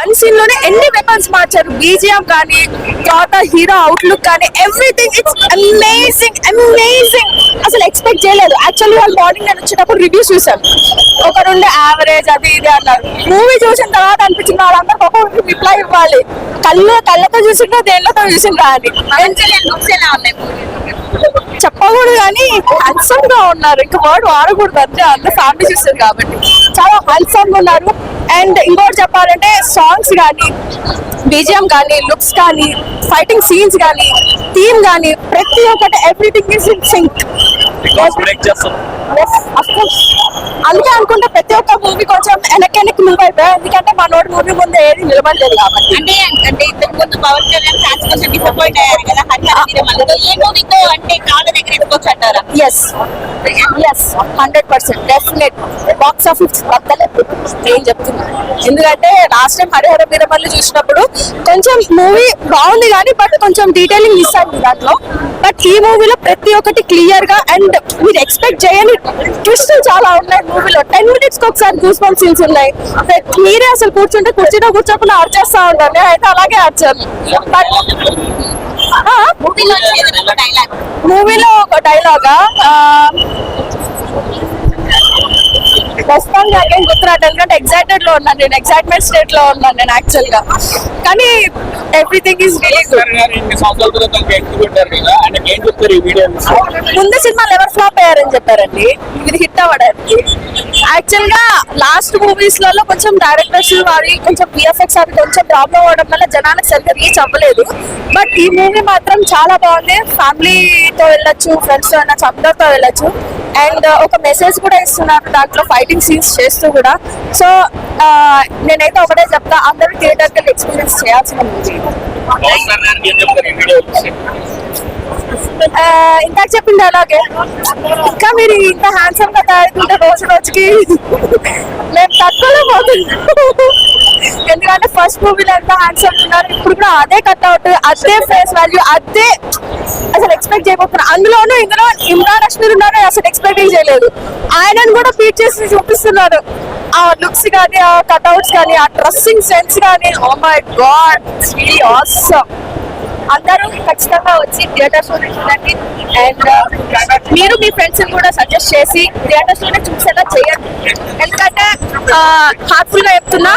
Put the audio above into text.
One సీన్లోనే ఎన్ని weapons మార్చారు? BGM కానీ తర్వాత హీరో అవుట్లుక్ కానీ ఎవ్రీథింగ్ ఇట్స్ అమేజింగ్ అమేజింగ్ అసలు ఎక్స్పెక్ట్ చేయలేదు. యాక్చువల్లీ వాళ్ళు మార్నింగ్ నేను వచ్చేటప్పుడు రివ్యూస్ చూసాను ఒకరుండే యావరేజ్ అది ఇది అన్నారు. మూవీ చూసిన తర్వాత అనిపించింది వాళ్ళందరూ పాపం రిప్లై ఇవ్వాలి. కళ్ళు కళ్ళతో చూసిండ్రా దేళ్ళతో చూసిండ్రా అని. లుక్స్ ఎలా ఉన్నాయి? కానీ హ్యాండ్సమ్గా ఉన్నారు. ఇంకా వర్డ్ వాడకూడదు. అంతే అందరు ఫ్యామిలీ చూస్తారు కాబట్టి. చాలా హ్యాండ్సమ్గా ఉన్నారు. అండ్ ఇంకోటి చెప్పాలంటే సాంగ్స్ కానీ బీజిఎం కానీ లుక్స్ కానీ ఫైటింగ్ సీన్స్ కానీ థీమ్ కానీ ప్రతి ఒక్కటి ఎవ్రీథింగ్ ఇస్ ఇన్ సింక్ అందుకే అనుకుంటే ప్రతి ఒక్క మూవీ కొంచెం వెనక్కి మూవ్ అయిపోయాయి ఎందుకంటే మనోడి మూవీ ముందు ఏది నిలబడలేదు కాబట్టి. అంటే అంటే ఇంతకు ముందు పవన్ కళ్యాణ్ ఫ్యాన్స్ కొంచెం డిసప్పాయింట్ అయ్యారు కదా. సినిమాలతో ఏ మూవీతో అంటే కాళ్ళ దగ్గర ఎత్తుకోవచ్చు అంటారా yes yes hundred percent definite box office బద్దలేదు నేను చెప్తున్నా? ఎందుకంటే లాస్ట్ టైం హరిహర వీరమల్లి చూసినప్పుడు కొంచెం మూవీ బాగుంది కానీ బట్ కొంచెం డీటెయిలింగ్ మిస్ అయింది దాంట్లో. బట్ ఈ మూవీలో ప్రతి ఒక్కటి క్లియర్గా అండ్ మీరు ఎక్స్పెక్ట్ చేయని ట్విస్ట్ చాలా ఉన్నాయి మూవీలో టెన్ మినిట్స్కి ఒకసారి గూస్ బంప్ సీన్స్ ఉన్నాయి మీరే అసలు కూర్చుంటే కూర్చుంటే కూర్చోకుండా అర్చేస్తా ఉంటాను నేనైతే అలాగే అర్చాను బట్ మూవీలో ఏదైనా డైలాగ్ డైలాగా ప్రస్తుతానికి నాకేం గుర్తురాదు. ఎందుకంటే ఎక్సైటెడ్లో ఉన్నాను నేను ఎక్సైట్మెంట్ స్టేట్లో ఉన్నాను నేను యాక్చువల్గా. కానీ ఎవ్రీథింగ్ ఈస్ రియలీ గుడ్ ముందు సినిమాలు ఎవరు ఫ్లాప్ అయ్యారని చెప్పారండి? ఇది హిట్ అవ్వడానికి. యాక్చువల్గా లాస్ట్ మూవీస్లలో కొంచెం డైరెక్టర్స్ వారి కొంచెం విఎఫ్ఎక్స్ అవి కొంచెం ప్రాబ్లం అవడం వల్ల జనాలకు సరిగ్గా రీచ్ అవ్వలేదు. బట్ ఈ మూవీ మాత్రం చాలా బాగుంది. ఫ్యామిలీతో వెళ్ళొచ్చు ఫ్రెండ్స్తో వెళ్ళొచ్చు అందరితో వెళ్ళొచ్చు. అండ్ uh, ఒక మెసేజ్ కూడా ఇస్తున్నారు దాంట్లో ఫైటింగ్ సీన్స్ చేస్తూ కూడా. సో uh, నేనైతే ఒకటే చెప్తా అందరూ థియేటర్కి ఎక్స్పీరియన్స్ చేయాల్సిన మూవీ ఏం చెప్తారు ఈ వీడియో ఆ, ఇందాక చెప్పింది అలాగే. ఇంకా మీరు ఇంత హ్యాండ్సమ్గా తయారుకుంటే రోజు రోజుకి మేము తక్కువలో పోతున్నాం. ఎందుకంటే ఫస్ట్ మూవీలో ఎంత హ్యాండ్సమ్ ఉన్నారు ఇప్పుడు కూడా అదే కట్అవుట్ అదే ఫేస్ వాల్యూ అదే అసలు ఎక్స్పెక్ట్ చేయబోతున్నా. అందులోనూ ఇందులో ఇమ్రాన్ అష్మీర్ ఉన్నారు అసలు ఎక్స్పెక్ట్ చేయలేదు. ఆయనను కూడా ఫీట్ చేసి చూపిస్తున్నారు ఆ లుక్స్ కానీ ఆ కట్అవుట్స్ కానీ ఆ డ్రెస్సింగ్ సెన్స్ కానీ oh my god really awesome అందరూ ఖచ్చితంగా వచ్చి థియేటర్స్లోనే చూడండి. అండ్ uh, మీరు మీ ఫ్రెండ్స్ కూడా సజెస్ట్ చేసి థియేటర్స్లోనే చూసేలా చేయండి. ఎందుకంటే uh, హార్ట్ఫుల్గా చెప్తున్నా.